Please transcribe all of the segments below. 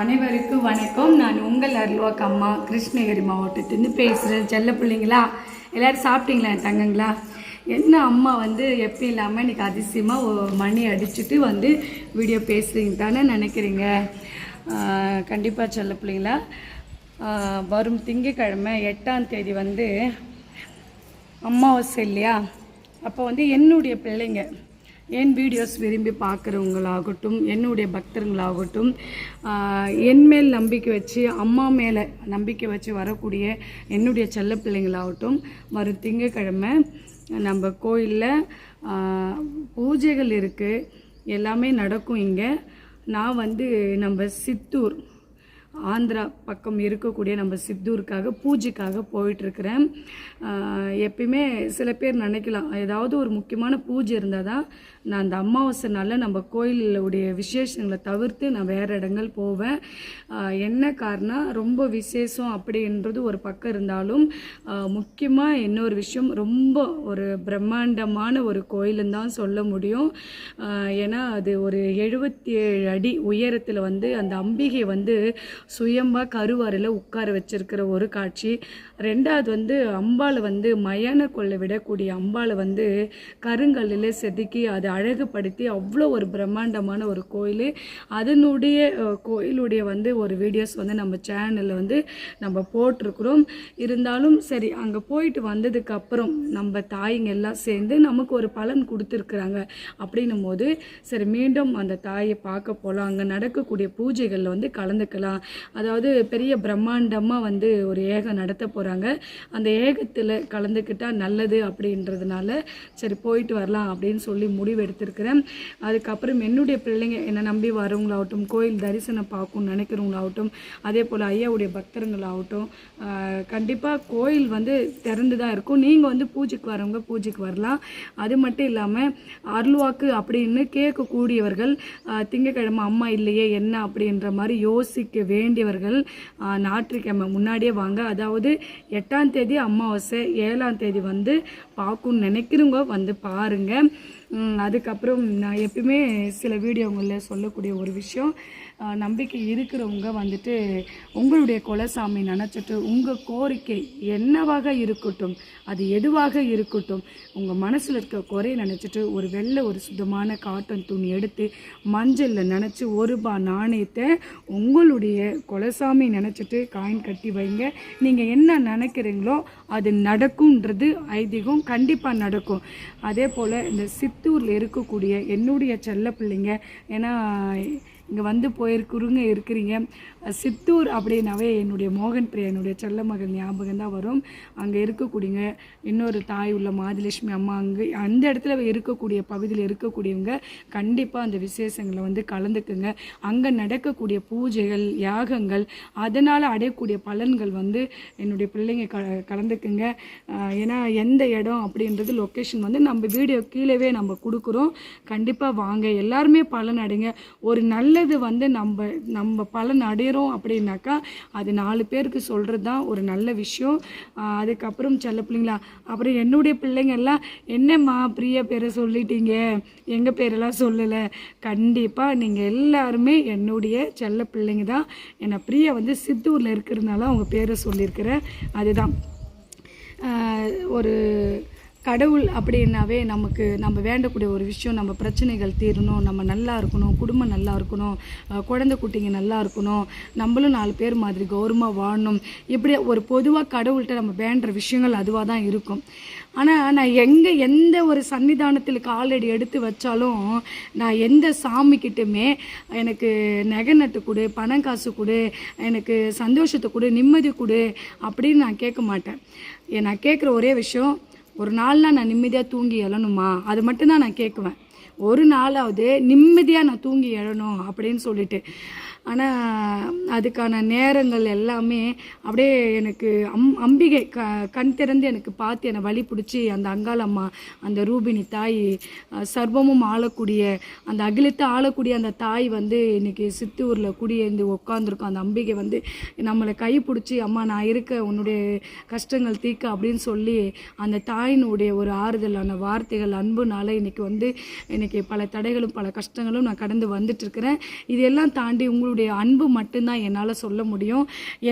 அனைவருக்கும் வணக்கம். நான் உங்கள் அருள்வாக்கு அம்மா கிருஷ்ணகிரி மாவட்டத்திலேருந்து பேசுகிறேன் செல்ல பிள்ளைங்களா? எல்லோரும் சாப்பிட்டீங்களா? என் தங்கங்களா? என்ன அம்மா வந்து எப்பயும் இல்லாமல் இன்னைக்கு அதிசயமாக மணி அடிச்சுட்டு வந்து வீடியோ பேசுகிறீங்க தானே நினைக்கிறீங்க? கண்டிப்பாக செல்ல பிள்ளைங்களா. வரும் திங்கட்கிழமை எட்டாம் தேதி வந்து அம்மாவாசை இல்லையா? அப்போ வந்து என்னுடைய பிள்ளைங்க என் வீடியோஸ் விரும்பி பார்க்குறவங்களாகட்டும் என்னுடைய பக்தர்களாகட்டும் என் மேல் நம்பிக்கை வச்சு அம்மா மேலே நம்பிக்கை வச்சு வரக்கூடிய என்னுடைய செல்ல பிள்ளைங்களாகட்டும் வரும் திங்கக்கிழமை நம்ம கோயிலில் பூஜைகள் இருக்குது எல்லாமே நடக்கும் இங்கே. நான் வந்து நம்ம சித்தூர் ஆந்திரா பக்கம் இருக்கக்கூடிய நம்ம சித்தூருக்காக பூஜைக்காக போயிட்டுருக்கிறேன். எப்பயுமே சில பேர் நினைக்கலாம் ஏதாவது ஒரு முக்கியமான பூஜை இருந்தால் தான் நான் அந்த அமாவாசை நாளில் நம்ம கோயிலுடைய விசேஷங்களை தவிர்த்து நான் வேறு இடங்கள் போவேன். என்ன காரணம்? ரொம்ப விசேஷம் அப்படின்றது ஒரு பக்கம் இருந்தாலும் முக்கியமாக இன்னொரு விஷயம் ரொம்ப ஒரு பிரம்மாண்டமான ஒரு கோயிலுன்னு தான் சொல்ல முடியும். ஏன்னா அது ஒரு எழுபத்தி ஏழு அடி உயரத்தில் வந்து அந்த அம்பிகை வந்து சுயமாக கருவாரில் உட்கார வச்சிருக்கிற ஒரு காட்சி. ரெண்டாவது வந்து அம்பாளை வந்து மயான கொள்ளை விடக்கூடிய அம்பாளை வந்து கருங்கல்லில் செதுக்கி அதை அழகுபடுத்தி அவ்வளோ ஒரு பிரம்மாண்டமான ஒரு கோயில். அதனுடைய கோயிலுடைய வந்து ஒரு வீடியோஸ் வந்து நம்ம சேனலில் வந்து நம்ம போட்டிருக்கிறோம். இருந்தாலும் சரி அங்கே போயிட்டு வந்ததுக்கப்புறம் நம்ம தாய்ங்க எல்லாம் சேர்ந்து நமக்கு ஒரு பலன் கொடுத்துருக்குறாங்க அப்படின்னும் போது சரி மீண்டும் அந்த தாயை பார்க்க போகலாம் அங்கே நடக்கக்கூடிய பூஜைகளில் வந்து கலந்துக்கலாம். அதாவது பெரிய பிரம்மாண்டமாக வந்து ஒரு ஏகம் நடத்த போகிறாங்க அந்த ஏகத்தில் கலந்துக்கிட்டால் நல்லது அப்படின்றதுனால சரி போயிட்டு வரலாம் அப்படின்னு சொல்லி முடிவு எடுத்திருக்கிறேன் அதுக்கப்புறம் என்னுடைய பிள்ளைங்க என்னை நம்பி வரவங்களாகட்டும் கோயில் தரிசனம் பார்க்கணும்னு நினைக்கிறவங்களாகட்டும் அதே போல் ஐயாவுடைய பக்தர்களாகட்டும் கண்டிப்பாக கோயில் வந்து திறந்து தான் இருக்கும். நீங்கள் வந்து பூஜைக்கு வரவங்க பூஜைக்கு வரலாம். அது மட்டும் இல்லாமல் அருள்வாக்கு அப்படின்னு கேட்கக்கூடியவர்கள் திங்கக்கிழமை திங்கட்கிழமை அம்மா இல்லையே என்ன அப்படின்ற மாதிரி யோசிக்கவே வேண்டியவர்கள் ஞாயிற்றுக்கிழமை முன்னாடியே வாங்க. அதாவது எட்டாம் தேதி அமாவாசை ஏழாம் தேதி வந்து பார்க்கணும்னு நினைக்கிறவங்க வந்து பாருங்கள் அதுக்கப்புறம் நான் எப்பயுமே சில வீடியோங்களில் சொல்லக்கூடிய ஒரு விஷயம். நம்பிக்கை இருக்கிறவங்க வந்துட்டு உங்களுடைய குலசாமி நினச்சிட்டு உங்கள் கோரிக்கை என்னவாக இருக்கட்டும் அது எதுவாக இருக்கட்டும் உங்கள் மனசில் இருக்க குறைய நினச்சிட்டு ஒரு வெள்ளை ஒரு சுத்தமான காட்டன் துணி எடுத்து மஞ்சளில் நினச்சி ஒரு ரூபா நாணயத்தை உங்களுடைய குலசாமி நினச்சிட்டு காயின் கட்டி வைங்க. நீங்கள் என்ன நினைக்கிறீங்களோ அது நடக்கும்ன்றது ஐதீகம் கண்டிப்பாக நடக்கும். அதே போல் இந்த சித்தூரில் இருக்கக்கூடிய என்னுடைய செல்ல பிள்ளைங்க ஏன்னா இங்கே வந்து போயிருக்குறவங்க இருக்கிறீங்க. சித்தூர் அப்படின்னாவே என்னுடைய மோகன் பிரியா என்னுடைய செல்ல மகள் ஞாபகம் தான் வரும். அங்கே இருக்கக்கூடியங்க இன்னொரு தாய் உள்ள மாதிலட்சுமி அம்மா அங்கே அந்த இடத்துல இருக்கக்கூடிய பகுதியில் இருக்கக்கூடியவங்க கண்டிப்பாக அந்த விசேஷங்களை வந்து கலந்துக்குங்க. அங்கே நடக்கக்கூடிய பூஜைகள் யாகங்கள் அதனால் அடையக்கூடிய பலன்கள் வந்து என்னுடைய பிள்ளைங்க க கலந்துக்குங்க. ஏன்னா எந்த இடம் அப்படின்றது லொக்கேஷன் வந்து நம்ம வீடியோ கீழேவே நம்ம கொடுக்குறோம். கண்டிப்பாக வாங்க. எல்லாருமே பலன் அடைங்க. ஒரு நல்லது வந்து நம்ம நம்ம பலன் அடையிறோம் அப்படின்னாக்கா அது நாலு பேருக்கு சொல்கிறது தான் ஒரு நல்ல விஷயம். அதுக்கப்புறம் செல்ல பிள்ளைங்களா அப்புறம் என்னுடைய பிள்ளைங்க எல்லாம் என்னம்மா பிரிய பேரை சொல்லிட்டீங்க? எங்கள் பேரெல்லாம் சொல்லலை? கண்டிப்பாக நீங்கள் எல்லாருமே என்னுடைய செல்ல பிள்ளைங்க தான் என்னை பிரியா வந்து சித்தூரில் இருக்கிறதுனால அவங்க பேரை சொல்லியிருக்கிறேன் அதுதான். ஒரு கடவுள் அப்படின்னாவே நமக்கு நம்ம வேண்டக்கூடிய ஒரு விஷயம் நம்ம பிரச்சனைகள் தீரணும் நம்ம நல்லா இருக்கணும் குடும்பம் நல்லா இருக்கணும் குழந்தை குட்டிங்க நல்லா இருக்கணும் நம்மளும் நாலு பேர் மாதிரி கௌரவமாக வாழணும். இப்படி ஒரு பொதுவாக கடவுள்கிட்ட நம்ம வேண்டுற விஷயங்கள் அதுவாக தான் இருக்கும். ஆனால் நான் எங்கே எந்த ஒரு சன்னிதானத்தில் காலடி எடுத்து வச்சாலும் நான் எந்த சாமிக்கிட்டுமே எனக்கு நகை நட்டு கொடு பணம் காசு கொடு எனக்கு சந்தோஷத்தை கொடு நிம்மதி கொடு அப்படின்னு நான் கேட்க மாட்டேன். நான் கேட்குற ஒரே விஷயம் ஒரு நாள்னா நான் நிம்மதியாக தூங்கி எழணுமா? அது மட்டும்தான் நான் கேட்குவேன் ஒரு நாளாவது நிம்மதியாக நான் தூங்கி எழணும் அப்படின்னு சொல்லிட்டு. ஆனால் அதுக்கான நேரங்கள் எல்லாமே அப்படியே எனக்கு அம் அம்பிகை க கண் திறந்து எனக்கு பார்த்து என்னை வழி பிடிச்சி அந்த அங்காளம்மா அந்த ரூபினி தாய் சர்வமும் ஆளக்கூடிய அந்த அகிலத்தை ஆளக்கூடிய அந்த தாய் வந்து இன்றைக்கி சித்தூரில் குடியேந்து உட்காந்துருக்கோம் அந்த அம்பிகை வந்து நம்மளை கை பிடிச்சி அம்மா நான் இருக்க உன்னுடைய கஷ்டங்கள் தீர்க்க அப்படின்னு சொல்லி அந்த தாயினுடைய ஒரு ஆறுதலான வார்த்தைகள் அன்புனால இன்னைக்கு வந்து இன்னைக்கு பல தடைகளும் பல கஷ்டங்களும் நான் கடந்து வந்துட்டு இருக்கிறேன். இதெல்லாம் தாண்டி உங்களுடைய என்னுடைய அன்பு மட்டும்தான் என்னால் சொல்ல முடியும்.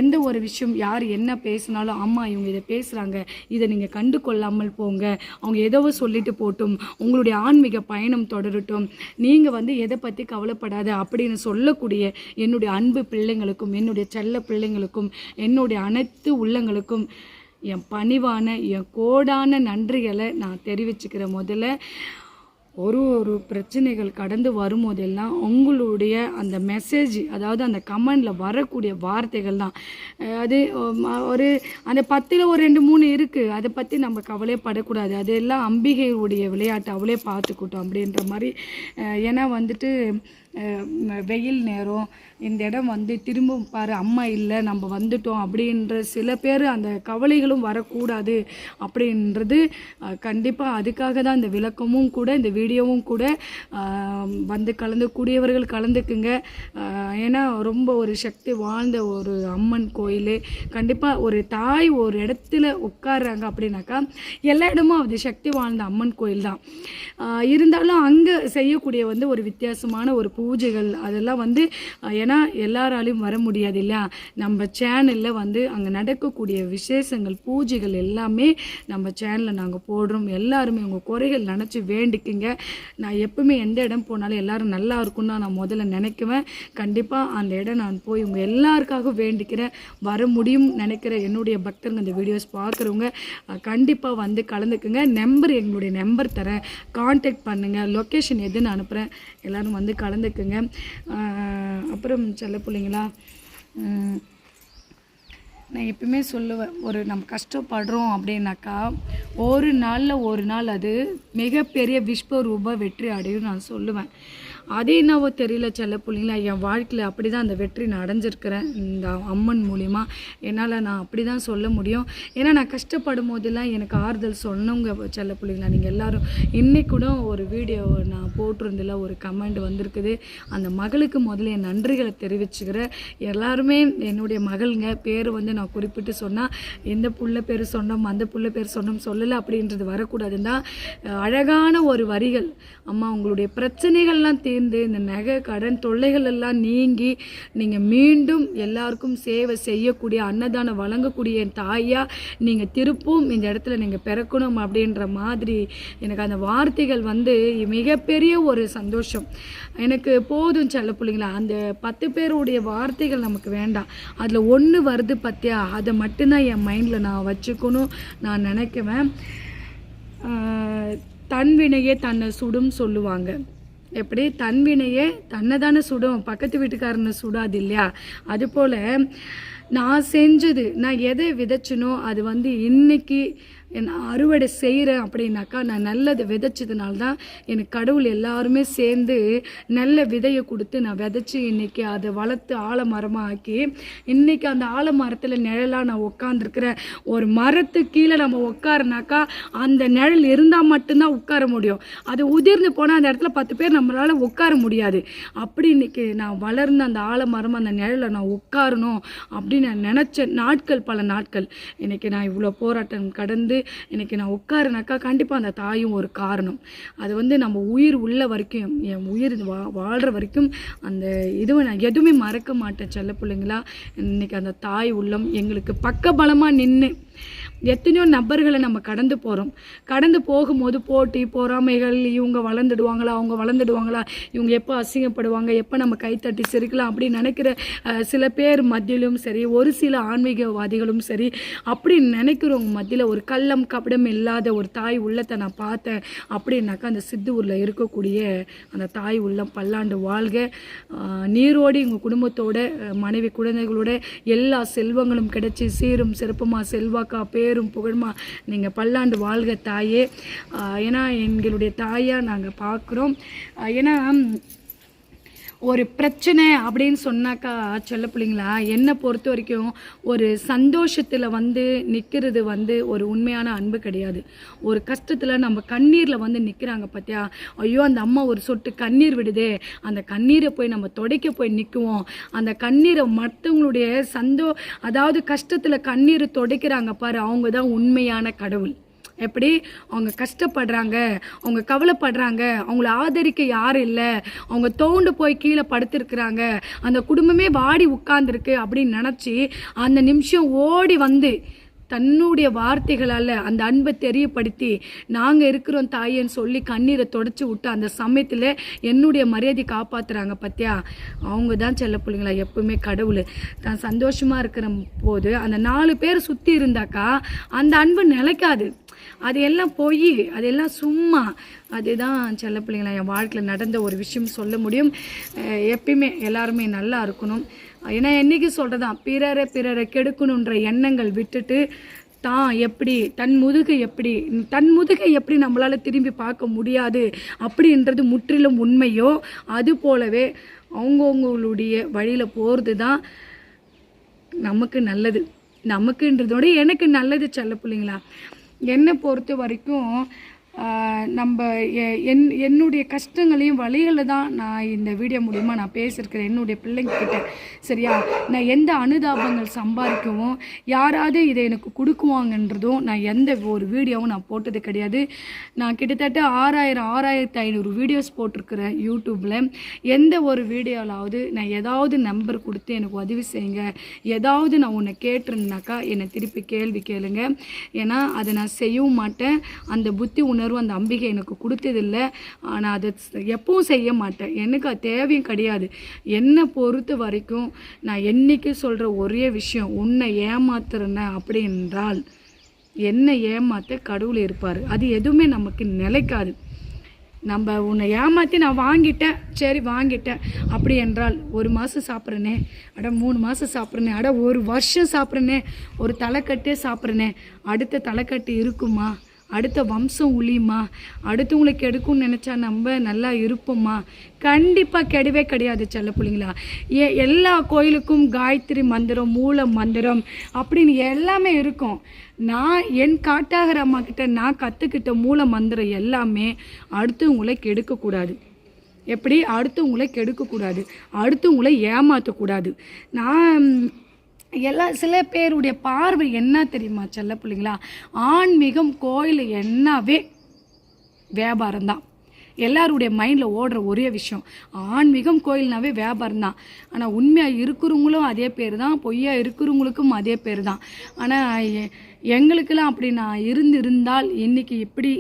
எந்த ஒரு விஷயம் யார் என்ன பேசினாலும் அம்மா இவங்க இதை பேசுகிறாங்க இதை நீங்கள் கண்டு கொள்ளாமல் போங்க. அவங்க ஏதோ சொல்லிட்டு போட்டும். உங்களுடைய ஆன்மீக பயணம் தொடரட்டும். நீங்கள் வந்து எதை பற்றி கவலைப்படாத அப்படின்னு சொல்லக்கூடிய என்னுடைய அன்பு பிள்ளைங்களுக்கும் என்னுடைய செல்ல பிள்ளைங்களுக்கும் என்னுடைய அனைத்து உள்ளங்களுக்கும் என் பணிவான என் கோடான நன்றிகளை நான் தெரிவிச்சுக்கிற முதல்ல. ஒரு ஒரு பிரச்சனைகள் கடந்து வரும்போதெல்லாம் உங்களுடைய அந்த மெசேஜ் அதாவது அந்த கமெண்டில் வரக்கூடிய வார்த்தைகள் தான். அது ஒரு அந்த பத்தில் ஒரு ரெண்டு மூணு இருக்குது அதை பற்றி நம்ம கவலைப்படக்கூடாது அதெல்லாம் அம்பிகையுடைய விளையாட்டு. அவளே பார்த்துக்கிட்டோம் அப்படின்ற மாதிரி. ஏன்னா வந்துட்டு வெயில் நேரம் இந்த இடம் வந்து திரும்ப பாரு அம்மா இல்லை நம்ம வந்துட்டோம் அப்படின்ற சில பேர் அந்த கவலைகளும் வரக்கூடாது அப்படின்றது கண்டிப்பாக அதுக்காக தான் இந்த விளக்கமும் கூட இந்த வீடியோவும் கூட வந்து கலந்து கூடியவர்கள் கலந்துக்குங்க. ஏன்னா ரொம்ப ஒரு சக்தி வாழ்ந்த ஒரு அம்மன் கோயில். கண்டிப்பாக ஒரு தாய் ஒரு இடத்துல உட்கார்றாங்க அப்படின்னாக்கா எல்லா இடமும் அது சக்தி வாழ்ந்த அம்மன் கோயில் தான். இருந்தாலும் அங்கே செய்யக்கூடிய வந்து ஒரு வித்தியாசமான ஒரு பூஜைகள் அதெல்லாம் வந்து ஏன்னா ஏன்னா எல்லாராலையும் வர முடியாது இல்லையா? நம்ம சேனலில் வந்து அங்கே நடக்கக்கூடிய விசேஷங்கள் பூஜைகள் எல்லாமே நம்ம சேனலில் நாங்கள் போடுறோம். எல்லாருமே உங்கள் குறைகள் நினச்சி வேண்டிக்குங்க. நான் எப்பவுமே எந்த இடம் போனாலும் எல்லோரும் நல்லா இருக்கும்னு நான் முதல்ல நினைக்குவேன். கண்டிப்பாக அந்த இடம் நான் போய் உங்கள் எல்லாருக்காக வேண்டிக்கிறேன். வர முடியும் நினைக்கிற என்னுடைய பக்தர்கள் இந்த வீடியோஸ் பார்க்குறவங்க கண்டிப்பாக வந்து கலந்துக்குங்க. நம்பர் எங்களுடைய நம்பர் தரேன். காண்டாக்ட் பண்ணுங்கள் லொக்கேஷன் எதுன்னு அனுப்புகிறேன் எல்லாரும் வந்து கலந்துக்குங்க. அப்புறம் செல்ல பிள்ளைங்களா? நான் எப்பயுமே சொல்லுவேன் ஒரு நம்ம கஷ்டப்படுறோம் அப்படின்னாக்கா ஒரு நாளில் ஒரு நாள் அது மிகப்பெரிய விஸ்வரூப வெற்றி அடையும் நான் சொல்லுவேன். அதே என்னவோ தெரியல செல்ல பிள்ளைங்களா என் வாழ்க்கையில் அப்படி தான் அந்த வெற்றி நான் அடைஞ்சிருக்கிறேன் இந்த அம்மன் மூலிமா என்னால் நான் அப்படி தான் சொல்ல முடியும். ஏன்னா நான் கஷ்டப்படும் போதெல்லாம் எனக்கு ஆறுதல் சொன்னவங்க செல்ல பிள்ளைங்களா நீங்கள் எல்லோரும். இன்னைக்கு கூட ஒரு வீடியோ நான் போட்டிருந்தில்ல ஒரு கமெண்ட் வந்திருக்குது. அந்த மகளுக்கு முதல்ல என் நன்றிகளை தெரிவிச்சுக்கிறேன். எல்லாருமே என்னுடைய மகள்ங்க பேர் வந்து நான் குறிப்பிட்டு சொன்னால் எந்த புள்ள பேர் சொன்னோம் அந்த புள்ள பேர் சொன்னோம் சொல்லலை அப்படின்றது வரக்கூடாதுன்னு தான் அழகான ஒரு வரிகள். அம்மா உங்களுடைய பிரச்சனைகள்லாம் தீர்ந்து இந்த நகை கடன் தொல்லைகள் எல்லாம் நீங்கி நீங்கள் மீண்டும் எல்லாருக்கும் சேவை செய்யக்கூடிய அன்னதானம் வழங்கக்கூடிய என் தாயாக நீங்கள் திருப்பும் இந்த இடத்துல நீங்கள் பிறக்கணும் அப்படின்ற மாதிரி எனக்கு அந்த வார்த்தைகள் வந்து மிகப்பெரிய ஒரு சந்தோஷம். எனக்கு போதும் செல்ல பிள்ளைங்களா அந்த பத்து பேருடைய வார்த்தைகள் நமக்கு வேண்டாம். அதில் ஒன்று வருது பத்தியா அதை மட்டும்தான் என் மைண்டில் நான் வச்சுக்கணும் நான் நினைக்குவேன். தன் வினையே தன்னை சுடும் சொல்லுவாங்க. எப்படி தன்வினையே தன்னை தானே சுடும் பக்கத்து வீட்டுக்காரனை சுடாது இல்லையா? அதுபோல் நான் செஞ்சது நான் எதை விதைச்சினோ அது வந்து இன்னைக்கு நான் அறுவடை செய்கிறேன் அப்படின்னாக்கா நான் நல்லதை விதைச்சதுனால தான் எனக்கு கடவுள் எல்லாருமே சேர்ந்து நல்ல விதையை கொடுத்து நான் விதைச்சி இன்றைக்கி அதை வளர்த்து ஆலமரமாக ஆக்கி இன்றைக்கி அந்த ஆலமரத்தில் நிழலாக நான் உட்காந்துருக்கிறேன் ஒரு மரத்து கீழே நம்ம உட்காருனாக்கா அந்த நிழல் இருந்தால் மட்டும்தான் உட்கார முடியும். அது உதிர்ந்து போனால் அந்த இடத்துல பத்து பேர் நம்மளால் உட்கார முடியாது. அப்படி இன்றைக்கி நான் வளர்ந்த அந்த ஆலமரம் அந்த நிழலை நான் உட்காரணும் அப்படின்னு நான் நினச்ச நாட்கள் பல நாட்கள். இன்றைக்கி நான் இவ்வளோ போராட்டம் கடந்து இன்னைக்கு நான் உட்காருனாக்கா கண்டிப்பாக அந்த தாயும் ஒரு காரணம். அது வந்து நம்ம உயிர் உள்ள வரைக்கும் என் உயிர் வா வாழ்கிற வரைக்கும் அந்த இதுவை நான் எதுவுமே மறக்க மாட்டேன் செல்ல பிள்ளைங்களா இன்னைக்கு அந்த தாய் உள்ளம் எங்களுக்கு பக்கபலமாக நின்று எத்தனையோ நபர்களை நம்ம கடந்து போகிறோம் கடந்து போகும்போது போட்டி பொறாமைகள் இவங்க வளர்ந்துடுவாங்களா அவங்க வளர்ந்துடுவாங்களா இவங்க எப்போ அசிங்கப்படுவாங்க எப்போ நம்ம கைத்தட்டி சிரிக்கலாம் அப்படின்னு நினைக்கிற சில பேர் மத்தியிலும் சரி ஒரு சில ஆன்மீகவாதிகளும் சரி அப்படி நினைக்கிறவங்க மத்தியில் ஒரு கள்ளம் கபடம் இல்லாத ஒரு தாய் உள்ளத்தை நான் பார்த்தேன் அப்படின்னாக்கா அந்த சித்தூரில் இருக்கக்கூடிய அந்த தாய் உள்ளம் பல்லாண்டு வாழ்க. நீரோடி உங்கள் குடும்பத்தோட மனைவி குழந்தைகளோட எல்லா செல்வங்களும் கிடைச்சி சீரும் சிறப்புமா செல்வாக்கா பேரும் புகழுமா. நீங்கள் பல்லாண்டு வாழ்க தாயே. ஏன்னா எங்களுடைய தாயாக நாங்கள் பார்க்குறோம். ஏன்னா ஒரு பிரச்சனை அப்படின்னு சொன்னாக்கா சொல்ல பிள்ளைங்களா? என்னை பொறுத்த வரைக்கும் ஒரு சந்தோஷத்தில் வந்து நிற்கிறது வந்து ஒரு உண்மையான அன்பு கிடையாது. ஒரு கஷ்டத்தில் நம்ம கண்ணீரில் வந்து நிற்கிறாங்க பார்த்தியா ஐயோ அந்த அம்மா ஒரு சொட்டு கண்ணீர் விடுதே. அந்த கண்ணீரை போய் நம்ம துடைக்க போய் நிற்குவோம் அந்த கண்ணீரை மற்றவங்களுடைய சந்தோ அதாவது கஷ்டத்தில் கண்ணீர் துடைக்கிறாங்க பாரு அவங்க தான் உண்மையான கடவுள். எப்படி அவங்க கஷ்டப்படுறாங்க அவங்க கவலைப்படுறாங்க அவங்கள ஆதரிக்க யாரும் இல்லை அவங்க தோண்டு போய் கீழே படுத்திருக்கிறாங்க அந்த குடும்பமே வாடி உட்கார்ந்துருக்கு அப்படின்னு நினச்சி அந்த நிமிஷம் ஓடி வந்து தன்னுடைய வார்த்தைகளால் அந்த அன்பை தெரியப்படுத்தி நாங்கள் இருக்கிறோம் தாயேன்னு சொல்லி கண்ணீரை தொடச்சி விட்டு அந்த சமயத்தில் என்னுடைய மரியாதை காப்பாற்றுறாங்க பார்த்தியா அவங்க தான் செல்ல பிள்ளைங்களா எப்பவுமே கடவுள். தான் சந்தோஷமாக இருக்கிற போது அந்த நாலு பேர் சுற்றி இருந்தாக்கா அந்த அன்பு நிலைக்காது. அது எல்லாம் போய் அதெல்லாம் சும்மா அதுதான் செல்ல பிள்ளைங்களா என் வாழ்க்கையில் நடந்த ஒரு விஷயம் சொல்ல முடியும். எப்பயுமே எல்லாருமே நல்லா இருக்கணும். ஏன்னா என்னைக்கு சொல்கிறதான் பிறரை பிறரை கெடுக்கணுன்ற எண்ணங்கள் விட்டுட்டு தான் எப்படி தன் முதுகை எப்படி தன் முதுகை எப்படி நம்மளால் திரும்பி பார்க்க முடியாது அப்படின்றது முற்றிலும் உண்மையோ? அது போலவே அவங்கவுங்களுடைய வழியில் போகிறது தான் நமக்கு நல்லது. நமக்குன்றதோட எனக்கு நல்லது செல்ல பிள்ளைங்களா. என்னை பொறுத்த வரைக்கும் நம்ம என் என்னுடைய கஷ்டங்களையும் வழிகளை தான் நான் இந்த வீடியோ மூலிமா நான் பேசியிருக்கிறேன் என்னுடைய பிள்ளைங்கக்கிட்ட சரியா? நான் எந்த அனுதாபங்கள் சம்பாதிக்கவும் யாராவது இதை எனக்கு கொடுக்குவாங்கன்றதும் நான் எந்த ஒரு வீடியோவும் நான் போட்டது கிடையாது. நான் கிட்டத்தட்ட ஆறாயிரம் ஆறாயிரத்தி ஐநூறு வீடியோஸ் போட்டிருக்கிறேன் யூடியூப்பில் எந்த ஒரு வீடியோலாவது நான் ஏதாவது நம்பர் கொடுத்து எனக்கு உதவி செய்யுங்க. ஏதாவது நான் உன்னை கேட்டிருந்தாக்கா என்னை திருப்பி கேள்வி கேளுங்க. ஏன்னா அதை நான் செய்யவும் மாட்டேன். அந்த புத்தி உணர்வு அந்த அம்பிகை எனக்கு கொடுத்ததில்ல. ஆனால் அதை எப்பவும் செய்ய மாட்டேன். எனக்கு அது தேவையும் கிடையாது. என்னை பொறுத்த வரைக்கும் நான் என்றைக்கு சொல்கிற ஒரே விஷயம் உன்னை ஏமாத்துறேன்ன அப்படி என்றால் என்னை ஏமாற்ற கடவுள் இருப்பார். அது எதுவுமே நமக்கு நிலைக்காது. நம்ம உன்னை ஏமாற்றி நான் வாங்கிட்டேன். சரி வாங்கிட்டேன். அப்படி என்றால் ஒரு மாதம் சாப்பிட்றேனே. அட மூணு மாதம் சாப்பிட்றனே. அட ஒரு வருஷம் சாப்பிட்றேனே. ஒரு தலைக்கட்டே சாப்பிட்றனே. அடுத்த தலைக்கட்டு இருக்குமா? அடுத்த வம்சம் உளியுமா? அடுத்தவங்களுக்கு கெடுக்கும்னு நினச்சா நம்ம நல்லா இருப்போம்மா கண்டிப்பாக கெடவே கிடையாது செல்ல பிள்ளைங்களா. ஏ எல்லா கோயிலுக்கும் காயத்ரி மந்திரம் மூல மந்திரம் அப்படின்னு எல்லாமே இருக்கும். நான் என் காட்டாகிற அம்மா கிட்ட நான் கற்றுக்கிட்ட மூல மந்திரம் எல்லாமே அடுத்தவங்களை கெடுக்கக்கூடாது எப்படி? அடுத்தவங்களை கெடுக்கக்கூடாது அடுத்தவங்களை ஏமாற்றக்கூடாது நான் எல்லா சில பேருடைய பார்வை என்ன தெரியுமா செல்ல பிள்ளைங்களா? ஆன்மீகம் கோயில் என்னவே வியாபாரம் தான் எல்லாருடைய மைண்டில் ஓடுற ஒரே விஷயம் ஆன்மீகம் கோயில்னாவே வியாபாரம் தான் ஆனால் உண்மையாக இருக்கிறவங்களும் அதே பேர் தான் பொய்யா இருக்கிறவங்களுக்கும் அதே பேர் தான் ஆனால் எங்களுக்கெல்லாம் அப்படி நான் இருந்து இருந்தால் எப்படி இப்படி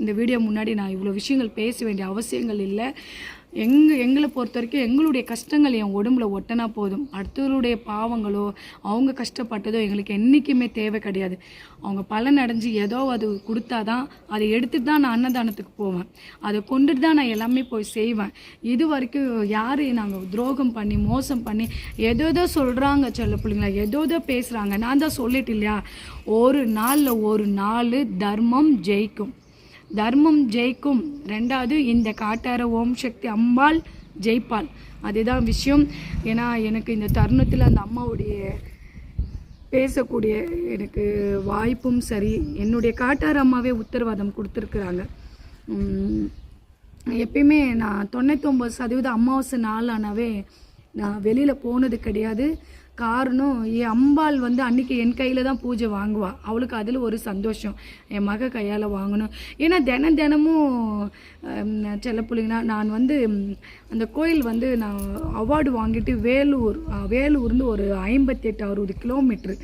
இந்த வீடியோ முன்னாடி நான் இவ்வளோ விஷயங்கள் பேச வேண்டிய அவசியங்கள் இல்லை. எங்க எங்களை பொறுத்த வரைக்கும் எங்களுடைய கஷ்டங்கள் என் உடம்புல ஒட்டனா போதும். அடுத்தவருடைய பாவங்களோ அவங்க கஷ்டப்பட்டதோ எங்களுக்கு என்றைக்குமே தேவை கிடையாது. அவங்க பலன் அடைஞ்சு ஏதோ அது கொடுத்தாதான் அதை எடுத்துட்டு தான் நான் அன்னதானத்துக்கு போவேன். அதை கொண்டுட்டு தான் நான் எல்லாமே போய் செய்வேன். இது வரைக்கும் யார் நாங்கள் துரோகம் பண்ணி மோசம் பண்ணி ஏதோ ஏதோ சொல்கிறாங்க சொல்ல பிள்ளைங்களா ஏதோ ஏதோ பேசுகிறாங்க நான் தான் சொல்லிட்டு இல்லையா? ஒரு நாளில் ஒரு நாள் தர்மம் ஜெயிக்கும். தர்மம் ஜெயிக்கும். ரெண்டாவது இந்த காட்டார ஓம் சக்தி அம்பாள் ஜெயிப்பாள். அதுதான் விஷயம். ஏன்னா எனக்கு இந்த தருணத்தில் அந்த அம்மாவுடைய பேசக்கூடிய எனக்கு வாய்ப்பும் சரி. என்னுடைய காட்டார அம்மாவே உத்தரவாதம் கொடுத்துருக்குறாங்க. எப்பயுமே நான் தொண்ணூத்தொம்பது சதவீதம் அமாவாசை நாளானாவே நான் வெளியில் போனது கிடையாது. காரணம் என் அம்பாள் வந்து அன்னைக்கு என் கையில் தான் பூஜை வாங்குவா. அவளுக்கு அதில் ஒரு சந்தோஷம். என் மக கையால் வாங்கணும். ஏன்னா தினம் தினமும் செல்ல பிள்ளைங்கன்னா நான் வந்து அந்த கோயில் வந்து நான் அவார்டு வாங்கிட்டு வேலூர் வேலூர்ந்து ஒரு ஐம்பத்தெட்டு அறுபது கிலோமீட்ரு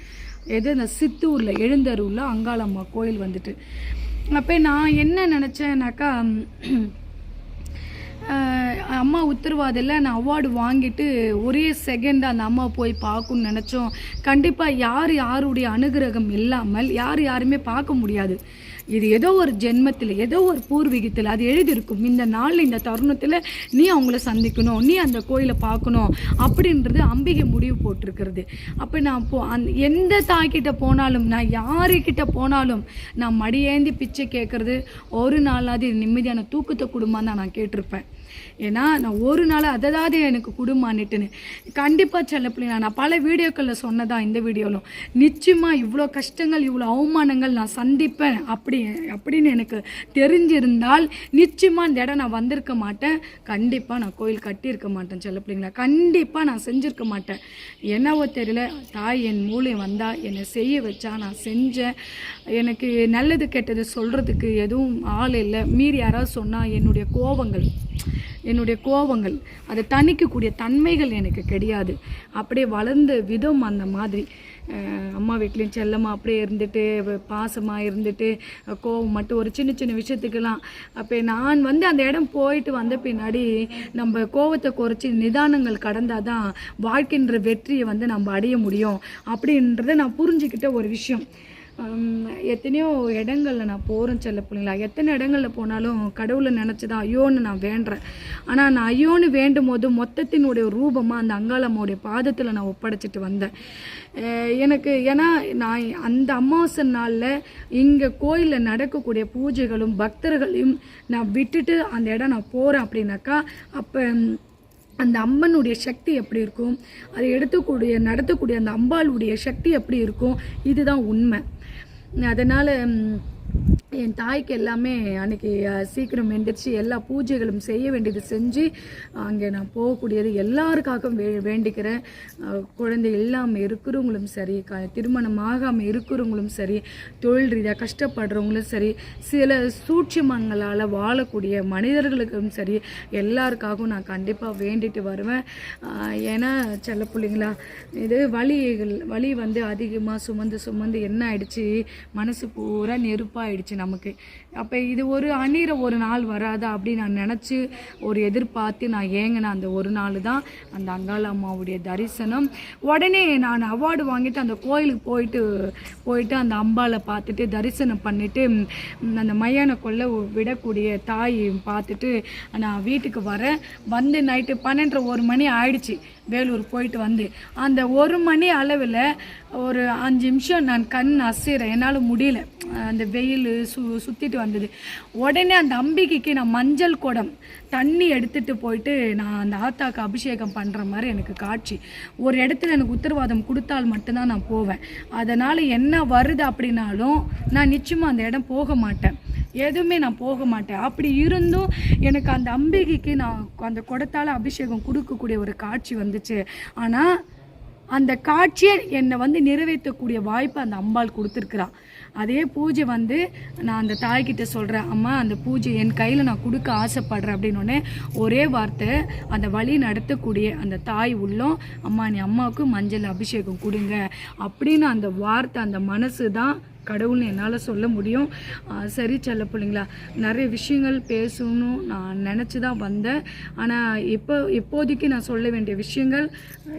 எது அந்த சித்தூரில் எழுந்தரூரில் அங்காளம்மா கோயில் வந்துட்டு. அப்போ நான் என்ன நினச்சேன்னாக்கா அம்மா உத்தரவாதில் நான் அவார்டு வாங்கிட்டு ஒரே செகண்ட் அந்த அம்மா போய் பார்க்கணும்னு நினச்சோம். கண்டிப்பாக யார் யாருடைய அனுகிரகம் இல்லாமல் யார் யாருமே பார்க்க முடியாது. இது ஏதோ ஒரு ஜென்மத்தில் ஏதோ ஒரு பூர்வீகத்தில் அது எழுதியிருக்கும். இந்த நாளில் இந்த தருணத்தில் நீ அவங்கள சந்திக்கணும் நீ அந்த கோயிலை பார்க்கணும் அப்படின்றது அம்பிகை முடிவு போட்டிருக்கிறது. அப்போ நான் போ அந் எந்த தாய்கிட்ட போனாலும் நான் யாருக்கிட்ட போனாலும் நான் மடியேந்தி பிச்சை கேட்குறது ஒரு நாளாவது நிம்மதியான தூக்கத்தை கொடுமான்னு தான் நான் கேட்டிருப்பேன். ஏன்னா நான் ஒரு நாள் அததாவது எனக்கு குடும்பம்னுட்டுன்னு கண்டிப்பாக செல்ல பிள்ளைங்க நான் பல வீடியோக்களில் சொன்னதான் இந்த வீடியோவிலும் நிச்சயமாக இவ்வளோ கஷ்டங்கள் இவ்வளோ அவமானங்கள் நான் சந்திப்பேன். அப்படி அப்படின்னு எனக்கு தெரிஞ்சிருந்தால் நிச்சயமாக இந்த இடம் நான் வந்திருக்க மாட்டேன். கண்டிப்பாக நான் கோயில் கட்டியிருக்க மாட்டேன் செல்ல பிள்ளைங்களா. கண்டிப்பாக நான் செஞ்சுருக்க மாட்டேன். என்னவோ தெரியல தாய் என் மூலியம் வந்தால் என்னை செய்ய வச்சா நான் செஞ்சேன். எனக்கு நல்லது கெட்டது சொல்கிறதுக்கு எதுவும் ஆள் இல்லை. மீறி யாராவது சொன்னால் என்னுடைய கோபங்கள் என்னுடைய கோபங்கள் அதை தணிக்கக்கூடிய தன்மைகள் எனக்கு கிடையாது. அப்படியே வளர்ந்த விதம் அந்த மாதிரி. அம்மா வீட்லேயும் செல்லமாக அப்படியே இருந்துட்டு பாசமாக இருந்துட்டு கோவம் மட்டும் ஒரு சின்ன சின்ன விஷயத்துக்கெல்லாம். அப்போ நான் வந்து அந்த இடம் போயிட்டு வந்த பின்னாடி நம்ம கோவத்தை குறைச்சி நிதானங்கள் கடந்தால் தான் வாழ்க்கைன்ற வெற்றியை வந்து நம்ம அடைய முடியும். அப்படின்றத நான் புரிஞ்சுக்கிட்ட ஒரு விஷயம். எத்தனையோ இடங்களில் நான் போகிறேன் செல்ல பிள்ளைங்களா எத்தனை இடங்களில் போனாலும் கடவுளை நினச்சி தான் ஐயோன்னு நான் வேண்டுறேன். ஆனால் நான் ஐயோன்னு வேண்டும் போது மொத்தத்தினுடைய ரூபமாக அந்த அங்காளம்மாவுடைய பாதத்தில் நான் ஒப்படைச்சிட்டு வந்தேன். எனக்கு ஏன்னா நான் அந்த அமாவாசை நாளில் இங்கே கோயிலில் நடக்கக்கூடிய பூஜைகளும் பக்தர்களையும் நான் விட்டுட்டு அந்த இடம் நான் போகிறேன் அப்படின்னாக்கா அப்போ அந்த அம்மனுடைய சக்தி எப்படி இருக்கும்? அதை எடுத்துக்கூடிய நடத்தக்கூடிய அந்த அம்பாளுடைய சக்தி எப்படி இருக்கும்? இதுதான் உண்மை. அதனால் என் தாய்க்கு எல்லாமே அன்னைக்கு சீக்கிரம் எந்திரிச்சு எல்லா பூஜைகளும் செய்ய வேண்டியது செஞ்சு அங்கே நான் போகக்கூடியது எல்லாருக்காகவும் வே வேண்டிக்கிறேன். குழந்தை இல்லாமல் இருக்கிறவங்களும் சரி க திருமணம் ஆகாமல் இருக்கிறவங்களும் சரி தொழில் ரீதியாக கஷ்டப்படுறவங்களும் சரி சில சூட்சிமங்களால் வாழக்கூடிய மனிதர்களுக்கும் சரி எல்லாருக்காகவும் நான் கண்டிப்பாக வேண்டிட்டு வருவேன். ஏன்னா செல்ல பிள்ளைங்களா இது வலிகள் வலி வந்து அதிகமாக சுமந்து சுமந்து என்ன ஆயிடுச்சு? மனசு பூரா நெருப்பாகிடுச்சு நமக்கு அப்போ இது ஒரு அணிகிற ஒரு நாள் வராதா அப்படின்னு நான் நினச்சி ஒரு எதிர்பார்த்து நான் ஏங்கின அந்த ஒரு நாள் தான் அந்த அங்காள அம்மாவுடைய தரிசனம். உடனே நான் அவார்டு வாங்கிட்டு அந்த கோயிலுக்கு போயிட்டு போயிட்டு அந்த அம்பாளை பார்த்துட்டு தரிசனம் பண்ணிவிட்டு அந்த மையான கொள்ள விடக்கூடிய தாய் பார்த்துட்டு நான் வீட்டுக்கு வரேன். வந்து நைட்டு பன்னெண்டரை ஒரு மணி ஆயிடுச்சு வேலூர் போயிட்டு வந்து. அந்த ஒரு மணி அளவில் ஒரு அஞ்சு நிமிஷம் நான் கண் அசைகிறேன் என்னால் முடியல. அந்த வெயில் சு சுற்றிட்டு வந்தது. உடனே அந்த அம்பிகைக்கு நான் மஞ்சள் குடம் தண்ணி எடுத்துட்டு போயிட்டு நான் அந்த ஆத்தாக்கு அபிஷேகம் பண்ணுற மாதிரி எனக்கு காட்சி. ஒரு இடத்துல எனக்கு உத்தரவாதம் கொடுத்தால் மட்டும்தான் நான் போவேன். அதனால் என்ன வருது அப்படின்னாலும் நான் நிச்சயமாக அந்த இடம் போக மாட்டேன். எதுவுமே நான் போக மாட்டேன். அப்படி இருந்தும் எனக்கு அந்த அம்பிகைக்கு நான் அந்த குடத்தால் அபிஷேகம் கொடுக்கக்கூடிய ஒரு காட்சி வந்துச்சு. ஆனால் அந்த காட்சியை என்னை வந்து நிறைவேற்றக்கூடிய வாய்ப்பு அந்த அம்பாள் கொடுத்துருக்குறா. அதே பூஜை வந்து நான் அந்த தாய்கிட்ட சொல்கிறேன் அம்மா அந்த பூஜை என் கையில் நான் கொடுக்க ஆசைப்படுறேன் அப்படின்னோடனே ஒரே வார்த்தை அந்த வழி நடத்தக்கூடிய அந்த தாய் உள்ளம் அம்மா நீ அம்மாவுக்கு மஞ்சள் அபிஷேகம் கொடுங்க அப்படின்னு அந்த வார்த்தை அந்த மனசு தான் கடவுள்னு என்னால் சொல்ல முடியும். சரி செல்ல பிள்ளைங்களா நிறைய விஷயங்கள் பேசணும் நான் நினச்சி தான் வந்தேன். ஆனால் இப்போ இப்போதைக்கு நான் சொல்ல வேண்டிய விஷயங்கள்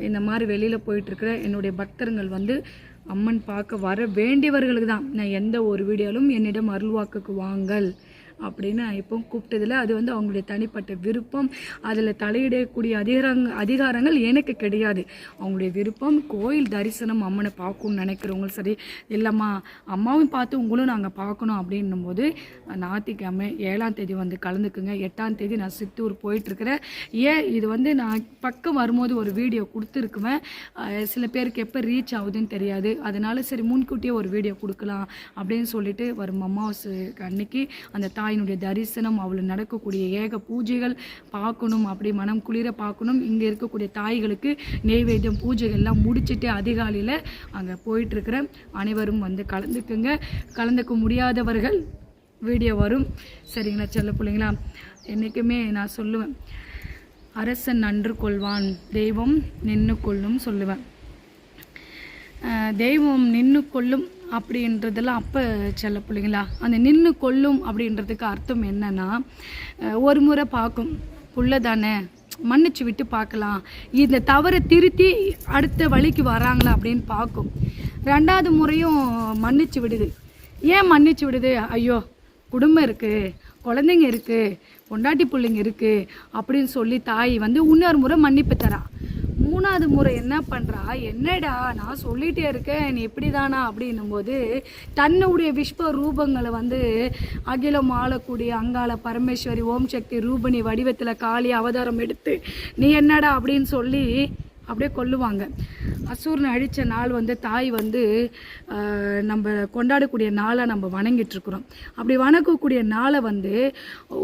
இந்த மாதிரி வெளியில் போயிட்டுருக்கிற என்னுடைய பக்தர்கள் வந்து அம்மன் பார்க்க வர வேண்டியவர்களுக்கு தான். நான் எந்த ஒரு வீடியோலும் என்னிடம் அருள்வாக்குக்கு வாங்கள் அப்படின்னு நான் இப்போ கூப்பிட்டதில்ல அது வந்து அவங்களுடைய தனிப்பட்ட விருப்பம். அதில் தலையிடக்கூடிய அதிகாரங்க அதிகாரங்கள் எனக்கு கிடையாது. அவங்களுடைய விருப்பம் கோயில் தரிசனம் அம்மனை பார்க்கணும்னு நினைக்கிறவங்களும் சரி இல்லைம்மா அம்மாவும் பார்த்து உங்களும் நாங்கள் பார்க்கணும் அப்படின்னும் போது ஞாயிற்றுக்கிழமை ஏழாம் தேதி வந்து கலந்துக்குங்க. எட்டாம் தேதி நான் சித்தூர் போயிட்டுருக்கிறேன். ஏன் இது வந்து நான் பக்கம் வரும்போது ஒரு வீடியோ கொடுத்துருக்குவேன். சில பேருக்கு எப்போ ரீச் ஆகுதுன்னு தெரியாது. அதனால சரி முன்கூட்டியே ஒரு வீடியோ கொடுக்கலாம் அப்படின்னு சொல்லிட்டு வரும் அம்மாவாசு அன்னைக்கு அந்த தாய் தாயினுடைய தரிசனம் அவளை நடக்கக்கூடிய ஏக பூஜைகள் பார்க்கணும் அப்படி மனம் குளிர பார்க்கணும். இங்கே இருக்கக்கூடிய தாய்களுக்கு நெய்வேத்தியம் பூஜைகள்லாம் முடிச்சிட்டு அதிகாலையில் அங்கே போயிட்டுருக்கிற அனைவரும் வந்து கலந்துக்குங்க. கலந்துக்க முடியாதவர்கள் வீடியோ வரும். சரிங்களா செல்ல பிள்ளைங்களா? என்றைக்குமே நான் சொல்லுவேன் அரசன் நன்று கொள்வான் தெய்வம் நின்று கொள்ளும் சொல்லுவேன். தெய்வம் நின்று கொள்ளும் அப்படின்றதெல்லாம் அப்போ செல்ல பிள்ளைங்களா? அந்த நின்று கொள்ளும் அப்படின்றதுக்கு அர்த்தம் என்னன்னா ஒரு முறை பார்க்கும். புள்ள தானே மன்னிச்சு விட்டு பார்க்கலாம். இந்த தவறை திருத்தி அடுத்த வழிக்கு வராங்களா அப்படின்னு பார்க்கும். ரெண்டாவது முறையும் மன்னிச்சு விடுது. ஏன் மன்னிச்சு விடுது? ஐயோ குடும்பம் இருக்குது குழந்தைங்க இருக்குது பொண்டாட்டி பிள்ளைங்க இருக்குது அப்படின்னு சொல்லி தாய் வந்து இன்னொரு முறை மன்னிப்பு தரான் மூணாவது முறை என்ன பண்ணுறா என்னடா நான் சொல்லிகிட்டே இருக்கேன் நீ இப்படிதானா? அப்படின்னும் போது தன்னுடைய விஸ்வ ரூபங்களை வந்து அகிலம் ஆளக்கூடிய அங்காள பரமேஸ்வரி ஓம் சக்தி ரூபணி வடிவத்தில் காளி அவதாரம் எடுத்து நீ என்னடா? அப்படின்னு சொல்லி அப்படியே கொல்லுவாங்க. அசூரனை அழித்த நாள் வந்து தாய் வந்து நம்ம கொண்டாடக்கூடிய நாளை நம்ம வணங்கிட்டுருக்குறோம் அப்படி வணங்கக்கூடிய நாளை வந்து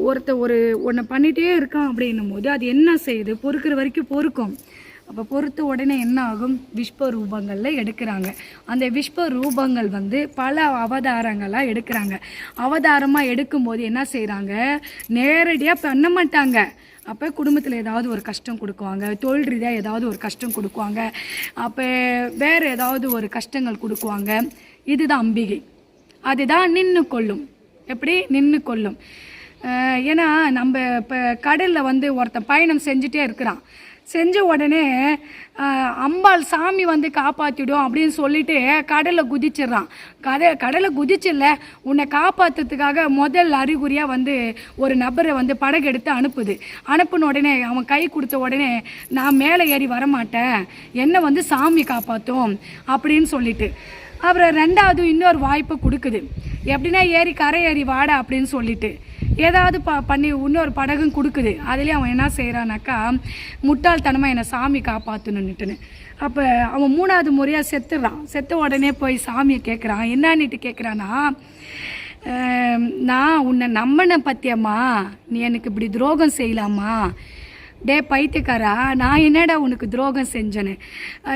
ஒருத்த ஒரு ஒன்றை பண்ணிகிட்டே இருக்கான் அப்படின்னும் போது அது என்ன செய்யுது? பொறுக்கிற வரைக்கும் பொறுக்கும். அப்போ பொறுத்து உடனே என்ன ஆகும் விஸ்வ ரூபங்களில் எடுக்கிறாங்க. அந்த விஸ்வ ரூபங்கள் வந்து பல அவதாரங்களாக எடுக்கிறாங்க. அவதாரமாக எடுக்கும்போது என்ன செய்கிறாங்க நேரடியாக பண்ண மாட்டாங்க. அப்போ குடும்பத்தில் ஏதாவது ஒரு கஷ்டம் கொடுக்குவாங்க. தொழில் ரீதியாக ஏதாவது ஒரு கஷ்டம் கொடுக்குவாங்க. அப்போ வேறு ஏதாவது ஒரு கஷ்டங்கள் கொடுக்குவாங்க. இதுதான் அம்பிகை. அதுதான் நின்று கொள்ளும். எப்படி? நின்று கொள்ளும். ஏன்னா நம்ம இப்போ கடலில் வந்து ஒருத்தன் பயணம் செஞ்சுட்டே இருக்கிறான். செஞ்ச உடனே அம்பாள் சாமி வந்து காப்பாற்றிடும் அப்படின்னு சொல்லிட்டு கடலில் குதிச்சிடுறான். கதை கடலை குதிச்சில்ல உன்னை காப்பாற்றுறதுக்காக முதல் அறிகுறியாக வந்து ஒரு நபரை வந்து படகு எடுத்து அனுப்புது. அனுப்புன உடனே அவன் கை கொடுத்த உடனே நான் மேலே ஏறி வரமாட்டேன். என்னை வந்து சாமி காப்பாற்றும் அப்படின்னு சொல்லிட்டு. அப்புறம் ரெண்டாவது இன்னொரு வாய்ப்பு கொடுக்குது. எப்படின்னா ஏறி கரை ஏறி வாடா அப்படின்னு சொல்லிட்டு. ஏதாவது ப பண்ணி இன்னொரு படகும் கொடுக்குது. அதுலேயும் அவன் என்ன செய்கிறானாக்கா முட்டாள்தனமாக என்னை சாமி காப்பாற்றணுன்னுட்டுன்னு அப்போ அவன் மூணாவது முறையாக செத்துடுறான் செத்த உடனே போய் சாமியை கேட்குறான் என்னன்னுட்டு கேட்குறான்னா நான் உன்னை நம்பின பத்தியம்மா. நீ எனக்கு இப்படி துரோகம் செய்யலாமா? டே பைத்தியக்காரா நான் என்னடா உனக்கு துரோகம் செஞ்சேன்னு?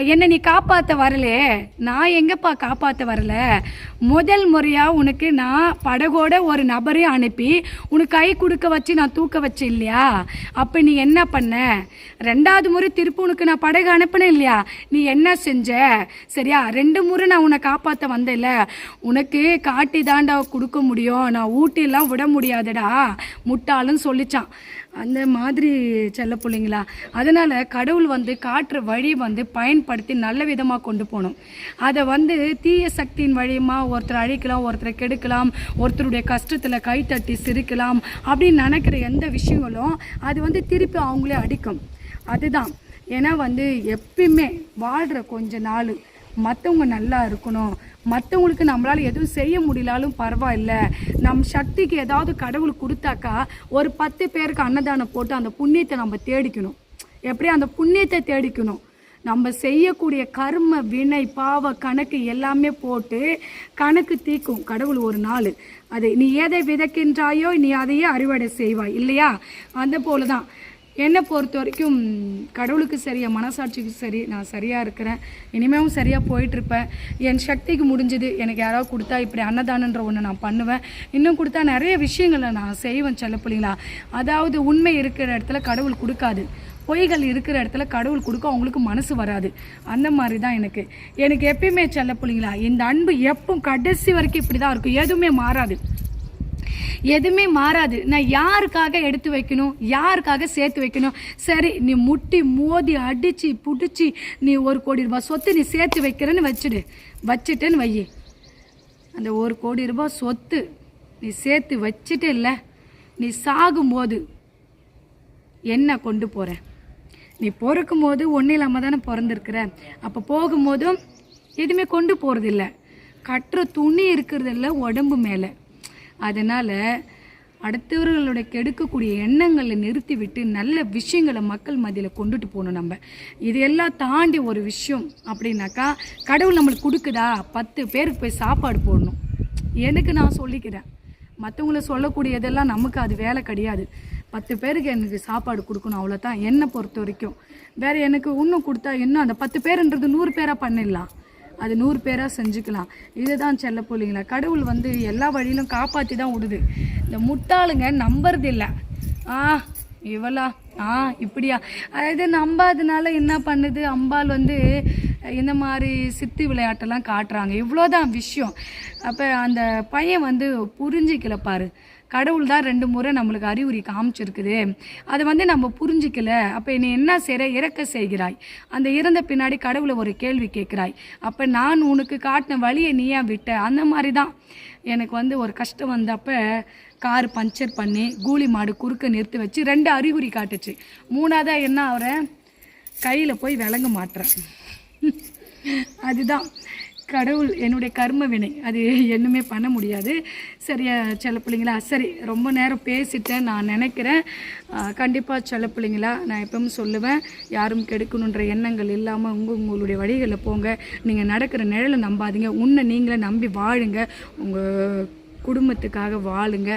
என்னை நீ காப்பாற்ற வரலே. நான் எங்கப்பா காப்பாற்ற வரல? முதல் முறையாக உனக்கு நான் படகோட ஒரு நபரை அனுப்பி உனக்கு கை கொடுக்க வச்சு நான் தூக்க வச்சேன் இல்லையா? அப்போ நீ என்ன பண்ண? ரெண்டாவது முறை திருப்பி உனக்கு நான் படகு அனுப்பினேன் இல்லையா? நீ என்ன செஞ்ச? சரியா? ரெண்டு முறை நான் உன்னை காப்பாற்ற வந்தேன்ல. உனக்கு காட்டி தாண்டா கொடுக்க முடியும். நான் ஊட்டிலாம் விட முடியாதுடா முட்டாளும் சொல்லிச்சான். அந்த மாதிரி செல்ல பிள்ளைங்களா? அதனால் கடவுள் வந்து காட்டுற வழி வந்து பயன்படுத்தி நல்ல விதமாக கொண்டு போகணும். அதை வந்து தீய சக்தியின் வழியமாக ஒருத்தரை அழிக்கலாம் ஒருத்தரை கெடுக்கலாம் ஒருத்தருடைய கஷ்டத்தில் கை தட்டி சிரிக்கலாம் அப்படின்னு நினைக்கிற எந்த விஷயங்களும் அது வந்து திருப்பி அவங்களே அடிக்கும். அதுதான். ஏன்னா வந்து எப்பயுமே வாழ்கிற கொஞ்ச நாள் மற்றவங்க நல்லா இருக்கணும். மற்றவங்களுக்கு நம்மளால் எதுவும் செய்ய முடியலாலும் பரவாயில்ல. நம் சக்திக்கு ஏதாவது கடவுள் கொடுத்தாக்கா ஒரு பத்து பேருக்கு அன்னதானம் போட்டு அந்த புண்ணியத்தை நம்ம தேடிக்கணும். எப்படி அந்த புண்ணியத்தை தேடிக்கணும். நம்ம செய்யக்கூடிய கர்ம வினை பாவ கணக்கு எல்லாமே போட்டு கணக்கு தீக்கும் கடவுள் ஒரு நாள். அது நீ எதை விதைக்கின்றாயோ நீ அதையே அறுவடை செய்வாய். இல்லையா? அந்த போல தான் என்னை பொறுத்த வரைக்கும் கடவுளுக்கு சரியா மனசாட்சிக்கு சரி நான் சரியாக இருக்கிறேன். இனிமேலும் சரியாக போயிட்டுருப்பேன். என் சக்திக்கு முடிஞ்சது எனக்கு யாராவது கொடுத்தா இப்படி அன்னதானன்ற ஒன்று நான் பண்ணுவேன். இன்னும் கொடுத்தா நிறைய விஷயங்களை நான் செய்வேன் சொல்ல பிள்ளைங்களா. அதாவது உண்மை இருக்கிற இடத்துல கடவுள் கொடுக்காது. பொய்கள் இருக்கிற இடத்துல கடவுள் கொடுக்க அவங்களுக்கு மனசு வராது. அந்த மாதிரி தான் எனக்கு. எனக்கு எப்பயுமே செல்ல பிள்ளைங்களா இந்த அன்பு எப்போ கடைசி வரைக்கும் இப்படி தான் இருக்கும். எதுவுமே மாறாது. எதுவுமே மாறாது. நான் யாருக்காக எடுத்து வைக்கணும்? யாருக்காக சேர்த்து வைக்கணும்? சரி நீ முட்டி மோதி அடித்து பிடிச்சி நீ ஒரு கோடி ரூபாய் சொத்து நீ சேர்த்து வைக்கிறேன்னு வச்சுடு. வச்சுட்டேன்னு வை அந்த ஒரு கோடி ரூபாய் சொத்து நீ சேர்த்து வச்சுட்டு இல்லை. நீ சாகும்போது என்ன கொண்டு போகிற நீ பிறக்கும் போது ஒன்றும் இல்லாமல் தானே பிறந்திருக்கிற. அப்போ போகும்போதும் எதுவுமே கொண்டு போகிறதில்ல கட்டுற துணி இருக்கிறதில்ல உடம்பு மேலே. அதனால் அடுத்தவர்களோட கெடுக்கக்கூடிய எண்ணங்களை நிறுத்திவிட்டு நல்ல விஷயங்களை மக்கள் மத்தியில் கொண்டுட்டு போகணும் நம்ம. இது எல்லாம் தாண்டி ஒரு விஷயம் அப்படின்னாக்கா கடவுள் நம்மளுக்கு கொடுக்குதா? பத்து பேருக்கு போய் சாப்பாடு போடணும். எனக்கு நான் சொல்லிக்கிறேன். மற்றவங்கள சொல்லக்கூடியதெல்லாம் நமக்கு அது வேலை கிடையாது. பத்து பேருக்கு எனக்கு சாப்பாடு கொடுக்கணும் அவ்வளோதான் என்னை பொறுத்த வரைக்கும். வேறு எனக்கு இன்னும் கொடுத்தா இன்னும் அந்த பத்து பேருன்றது நூறு பேராக பண்ணிடலாம். அது நூறு பேராக செஞ்சுக்கலாம். இதுதான் செல்ல பிள்ளைங்களா கடவுள் வந்து எல்லா வழியிலும் காப்பாற்றி தான் விடுது. இந்த முட்டாளுங்க நம்புறது இல்லை. ஆ இவளா? ஆ இப்படியா? அதாவது நம்பாதனால என்ன பண்ணுது? அம்பாள் வந்து இந்த மாதிரி சித்து விளையாட்டெல்லாம் காட்டுறாங்க. இவ்வளோதான் விஷயம். அப்போ அந்த பையன் வந்து புரிஞ்சிக்கல பாரு. கடவுள் தான் ரெண்டு முறை நம்மளுக்கு அறிகுறி காமிச்சிருக்குது. அதை வந்து நம்ம புரிஞ்சிக்கல. அப்போ நீ என்ன செய்கிற இறக்க செய்கிறாய்? அந்த இறந்த பின்னாடி கடவுளை ஒரு கேள்வி கேட்குறாய். அப்போ நான் உனக்கு காட்டின வழியை நீ ஏன் விட்ட? அந்த மாதிரி தான் எனக்கு வந்து ஒரு கஷ்டம் வந்தப்போ கார் பஞ்சர் பண்ணி கூலி மாடு குறுக்க நிறுத்தி வச்சு ரெண்டு அறிகுறி காட்டுச்சு. மூணாவதாக என்ன அவரை கையில் போய் விளங்க மாட்டுறேன். அதுதான். கடவுள் என்னுடைய கர்ம வினை. அது என்னமே பண்ண முடியாது. சரியா சில பிள்ளைங்களா? சரி ரொம்ப நேரம் பேசிட்டேன் நான் நினைக்கிறேன். கண்டிப்பாக சில பிள்ளைங்களா நான் எப்பவும் சொல்லுவேன் யாரும் கெடுக்கணுன்ற எண்ணங்கள் இல்லாமல் உங்கள் உங்களுடைய வழிகளில் போங்க. நீங்கள் நடக்கிற நிழலை நம்பாதீங்க. உன்னை நீங்களே நம்பி வாழுங்க. உங்கள் குடும்பத்துக்காக வாழுங்க.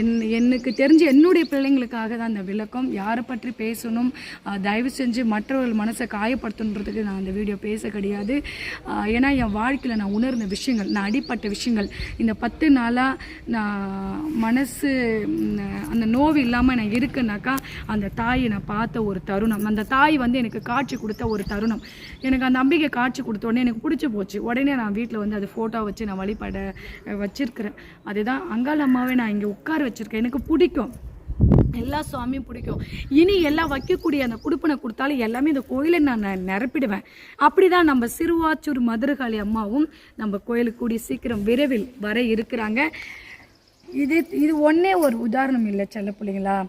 என் எனக்கு தெரிஞ்சு என்னுடைய பிள்ளைங்களுக்காக தான் அந்த விளக்கம். யாரை பற்றி பேசணும்? தயவு செஞ்சு மற்றவர்கள் மனசை காயப்படுத்தணுன்றதுக்கு நான் அந்த வீடியோ பேச கிடையாது. ஏன்னா என் வாழ்க்கையில் நான் உணர்ந்த விஷயங்கள் நான் அடிப்பட்ட விஷயங்கள். இந்த பத்து நாளாக நான் மனசு அந்த நோவு இல்லாமல் நான் இருக்குன்னாக்கா அந்த தாயை நான் பார்த்த ஒரு தருணம். அந்த தாய் வந்து எனக்கு காட்சி கொடுத்த ஒரு தருணம். எனக்கு அந்த அம்பிகை காட்சி கொடுத்த உடனே எனக்கு பிடிச்சி போச்சு. உடனே நான் வீட்டில் வந்து அது ஃபோட்டோ வச்சு நான் வழிபட வச்சுருக்கிறேன். அதுதான் அங்காள அம்மாவை நான் இங்கே உட்கார வச்சிருக்கேன். எனக்கு பிடிக்கும். எல்லா சுவாமியும் பிடிக்கும். இனி எல்லாம் வைக்கக்கூடிய அந்த குடுப்பனை கொடுத்தாலும் எல்லாமே இந்த கோயிலை நான் ந- நிரப்பிடுவேன். அப்படிதான் நம்ம சிறுவாச்சூர் மதுரகாளி அம்மாவும் நம்ம கோயிலுக்கு கூடிய சீக்கிரம் விரைவில் வர இருக்கிறாங்க. இது இது ஒன்றே ஒரு உதாரணம் இல்லை செல்ல பிள்ளைங்களா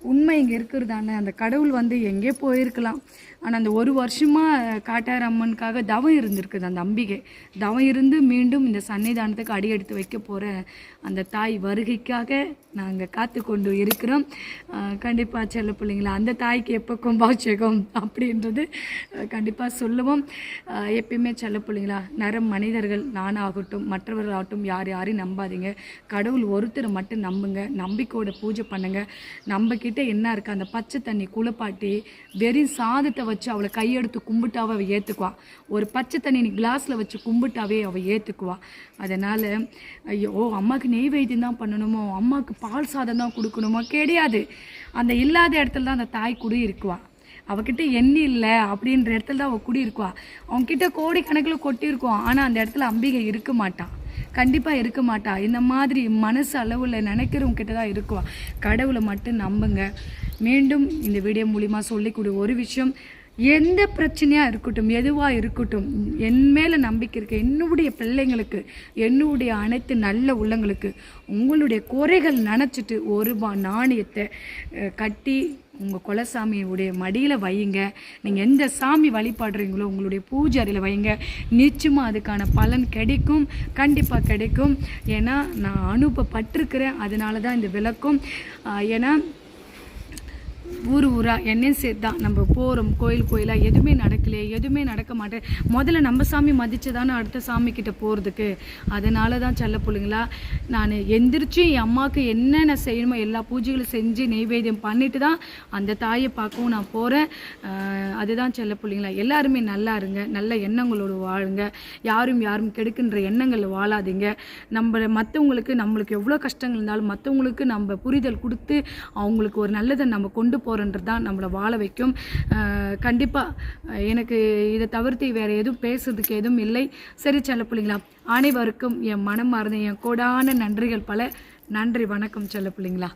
உண்மை இங்கே இருக்கிறதான அந்த கடவுள் வந்து எங்கே போயிருக்கலாம்? ஆனால் அந்த ஒரு வருஷமாக காட்டார் அம்மனுக்காக தவம் இருந்திருக்குது அந்த அம்பிகை. தவம் இருந்து மீண்டும் இந்த சன்னிதானத்துக்கு அடி எடுத்து வைக்க போகிற அந்த தாய் வருகைக்காக நாங்கள் காத்து கொண்டு இருக்கிறோம் கண்டிப்பாக செல்ல பிள்ளைங்களா அந்த தாய்க்கு எப்போ கும்பாபிஷேகம் அப்படின்றது கண்டிப்பாக சொல்லுவோம். எப்பயுமே செல்ல பிள்ளைங்களா நரம் மனிதர்கள் நானாகட்டும் மற்றவர்களாகட்டும் யார் யாரையும் நம்பாதீங்க. கடவுள் ஒருத்தரை மட்டும் நம்புங்க நம்பிக்கையோட பூஜை பண்ணுங்க. நம்ம என்ன இருக்கு அந்த பச்சை தண்ணி குளிப்பாட்டி வெறும் சாதத்தை வச்சு அவளை கையெடுத்து கும்பிட்டாவே அவள் ஏற்றுக்குவா ஒரு பச்சை தண்ணி நீ கிளாஸில் வச்சு கும்பிட்டாவே அவள் ஏற்றுக்குவா அதனால் ஐயோ அம்மாவுக்கு நெய்வேத்தியம் தான் பண்ணணுமோ? அம்மாவுக்கு பால் சாதம் தான் கொடுக்கணுமோ? கிடையாது. அந்த இல்லாத இடத்துல தான் அந்த தாய் குடி இருக்குவா. அவகிட்ட எண்ணி இல்லை அப்படின்ற இடத்துல தான் அவள் குடி இருக்குவா. அவன்கிட்ட கோடிக்கணக்கில் கொட்டியிருக்கோம் ஆனால் அந்த இடத்துல அம்பிகை இருக்க மாட்டான் கண்டிப்பாக இருக்க மாட்டா. இந்த மாதிரி மனசு அளவில் நினைக்கிறவங்கிட்ட தான் இருக்குவா. கடவுளை மட்டும் நம்புங்க. மீண்டும் இந்த வீடியோ மூலிமா சொல்லிக்கூடிய ஒரு விஷயம் எந்த பிரச்சனையாக இருக்கட்டும் எதுவாக இருக்கட்டும் என் மேலே நம்பிக்கை இருக்க. என்னுடைய பிள்ளைங்களுக்கு என்னுடைய அனைத்து நல்ல உள்ளங்களுக்கு உங்களுடைய குறைகள் நினச்சிட்டு ஒரு ரூபா நாணயத்தை கட்டி உங்கள் குலசாமியுடைய மடியில் வையுங்க. நீங்கள் எந்த சாமி வழிபாடுறீங்களோ உங்களுடைய பூஜை அறையில் வையுங்க. நிச்சயமாக அதுக்கான பலன் கிடைக்கும் கண்டிப்பாக கிடைக்கும். ஏன்னா நான் அனுப்பப்பட்டிருக்கிறேன் அதனால தான் இந்த விளக்கம். ஏன்னா ஊர் ஊராக என்னையும் சேர்த்து தான் நம்ம போகிறோம் கோயில் கோயிலாக எதுவுமே நடக்கலையே எதுவுமே நடக்க மாட்டேன். முதல்ல நம்ம சாமி மதித்து தானே அடுத்த சாமி கிட்டே போகிறதுக்கு அதனால தான் செல்ல பிள்ளைங்களா நான் எந்திரிச்சு என் அம்மாவுக்கு என்னென்ன செய்யணுமோ எல்லா பூஜைகளும் செஞ்சு நெய்வேத்தியம் பண்ணிட்டு தான் அந்த தாயை பார்க்கவும் நான் போகிறேன் அதுதான் செல்ல பிள்ளைங்களா எல்லாருமே நல்லா இருங்க நல்ல எண்ணங்களோடு வாழுங்க. யாரும் யாரும் கெடுக்கின்ற எண்ணங்கள் வாழாதீங்க. நம்ம மற்றவங்களுக்கு நம்மளுக்கு எவ்வளோ கஷ்டங்கள் இருந்தாலும் மற்றவங்களுக்கு நம்ம புரிதல் கொடுத்து அவங்களுக்கு ஒரு நல்லதை நம்ம கொண்டு கொண்டு போகிறன்றது தான் நம்மளை வாழ வைக்கும். கண்டிப்பாக எனக்கு இதை தவிர்த்து வேறு எதுவும் பேசுறதுக்கு எதுவும் இல்லை. சரி செல்ல பிள்ளைங்களா அனைவருக்கும் என் மனம் மறந்து என் கோடான நன்றிகள் பல. நன்றி வணக்கம் செல்ல பிள்ளைங்களா.